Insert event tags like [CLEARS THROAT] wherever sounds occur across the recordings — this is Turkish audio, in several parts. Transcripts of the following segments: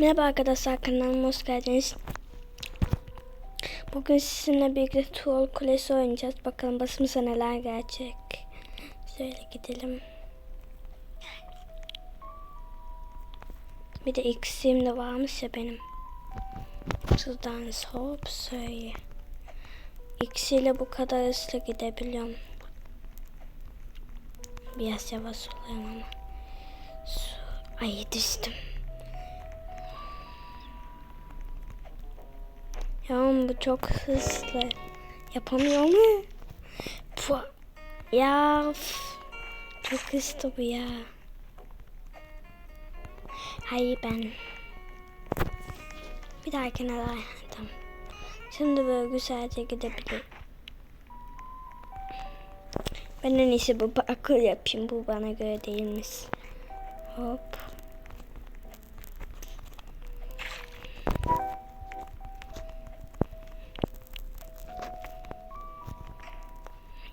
Merhaba arkadaşlar kanalıma hoş geldiniz. Bugün sizinle birlikte Troll Kulesi oynayacağız. Bakalım başımıza neler gelecek. Şöyle gidelim. Bir de X'im de varmış ya benim. Şuradan hop söyle. İle bu kadar hızlı gidebiliyorum. Biraz yavaş oluyorum ama. Ay düştüm. Ya bu çok hızlı. Yapamıyor mu? Puh. Ya çok hızlı bu ya. Hayır ben. Bir daha tamam. Şimdi böyle güzelce gidebilirim. Ben en iyisi bu akıl yapayım. Bu bana göre değilmiş. Hop.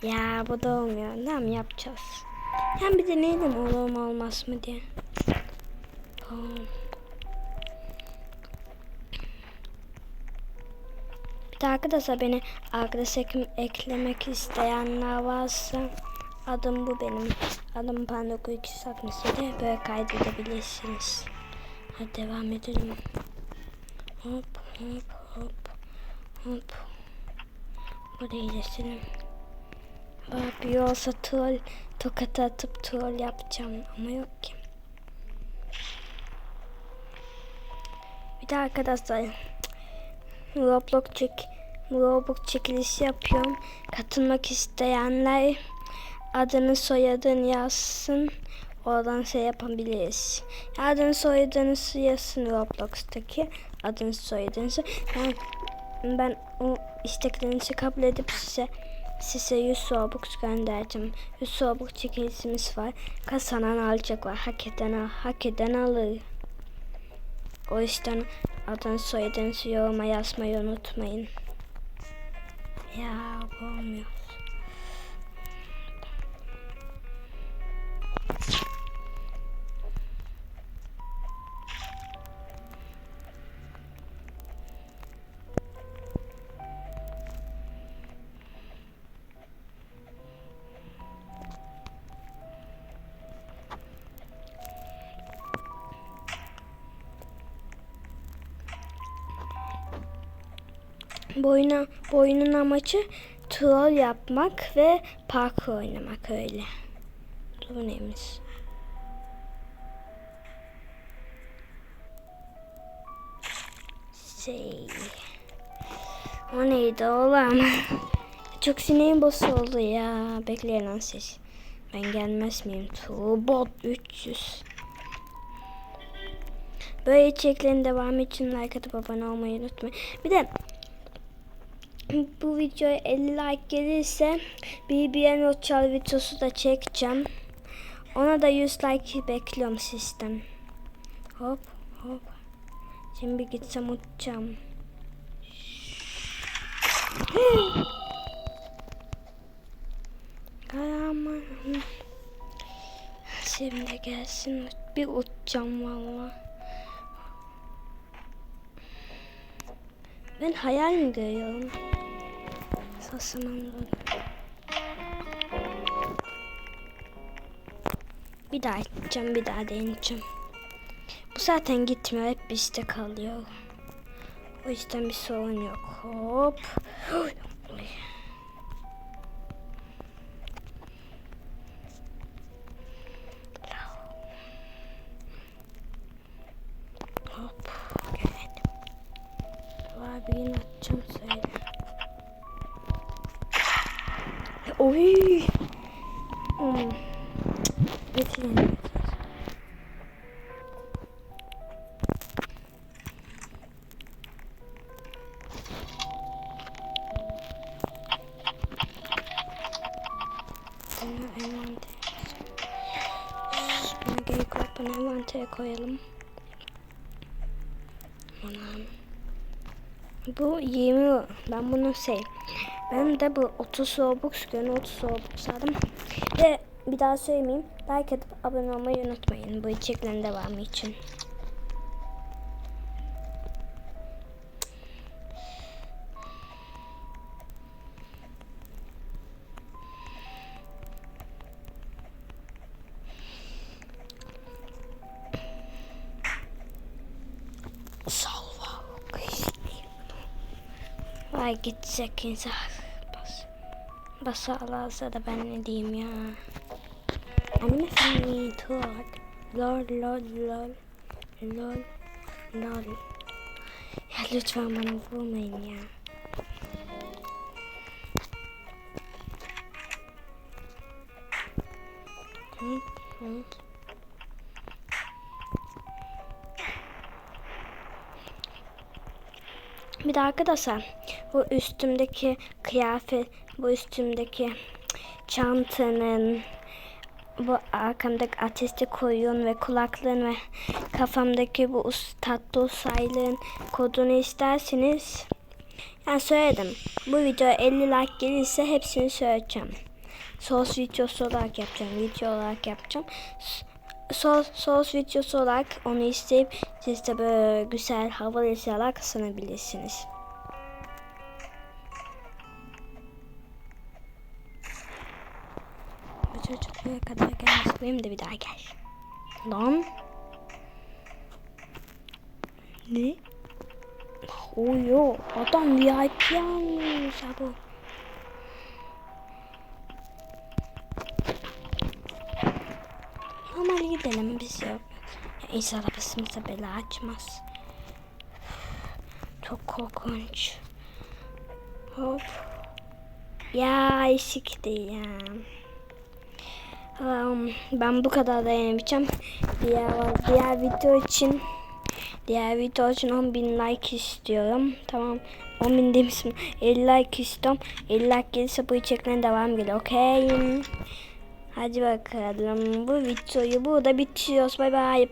Ya bu da olmuyor. Tamam yapacağız. Hem bir de neydim olur mu olmaz mı diye. Tamam. Bir de arkadaşlar beni arkadaş ek- eklemek isteyenler varsa adım bu benim. Adım Pandoku 267 böyle kaydedebilirsiniz. Hadi devam edelim. Hop hop hop hop. Burayı da bir olsa troll tokat atıp troll yapacağım ama yok ki. Bir de arkadaşlar Roblox çek Roblox çekilişi yapıyorum. Katılmak isteyenler adını soyadını yazsın. Oradan şey yapabiliriz. Adını soyadını yazsın Roblox'taki. Adını soyadını. Ben, ben o isteklerinizi kabul edip size size 100 Robux göndereceğim. 100 Robux çekilişimiz var. Kazanan alacak var. Hak eden, al- hak eden alır. O yüzden adını soyadınızı yoruma yazmayı unutmayın. Ya bu olmuyor. Bu, oyuna, bu oyunun amacı troll yapmak ve parkur oynamak öyle. Bu neymiş? Şey. O neydi oğlum? [LAUGHS] Çok sineğim bozuldu ya. Bekleyin lan siz. Ben gelmez miyim? Turbot 300. Böyle içeriklerin devamı için like atıp abone olmayı unutmayın. Bir de [CLEARS THROAT] bu videoya 50 like gelirse BBN Rothschild videosu da çekeceğim. Ona da 100 like bekliyorum sizden. Hop hop. Şimdi gitsem uçacağım. [GASPS] Aman. Şimdi gelsin bir uçacağım valla. Ben hayal mi görüyorum? Saçmalama. Bir daha edeceğim, bir daha deneyeceğim. Bu zaten gitmiyor, hep bizde kalıyor. O yüzden bir sorun yok. Hop. [GASPS] Oy. Hmm. Bitirin. Bunu envantere koyalım. Anam. Bu 20 ben bunu şey ben de bu 30 Robux günü 30 Robux aldım. Ve bir daha söylemeyeyim. Like atıp abone olmayı unutmayın. Bu içeriklerin devamı için. Salva. Vay gidecek insan. Bas. Basarlarsa da ben ne diyeyim ya. Anime filmi talk. Lol lol lol. Lol lol. Ya lütfen bana vurmayın ya. Hı, hı. Bir de arkadaşlar bu üstümdeki kıyafet, bu üstümdeki çantanın, bu arkamdaki ateşli koyun ve kulaklığın ve kafamdaki bu tatlı usaylığın kodunu isterseniz yani söyledim. Bu video 50 like gelirse hepsini söyleyeceğim. Sos videosu olarak yapacağım. Video olarak yapacağım. Sos, sos videosu olarak onu isteyip siz de böyle güzel havalı eşyalar kazanabilirsiniz. Çocuk buraya kadar gelmiş. Benim de bir daha gel. Lan. Ne? Oyo adam VIP almış abi. Normal gidelim biz yok. Ya inşallah başımıza bela açmaz. Çok korkunç. Hop. Ya eşikti ya. Um, ben bu kadar dayanamayacağım. Diğer, diğer video için diğer video için 10.000 like istiyorum. Tamam. 10.000 demişim. 50 like istiyorum. 50 like gelirse bu içeriklerin devam gelir. Okey. Hadi bakalım. Bu videoyu burada bitiriyoruz. Bay bay.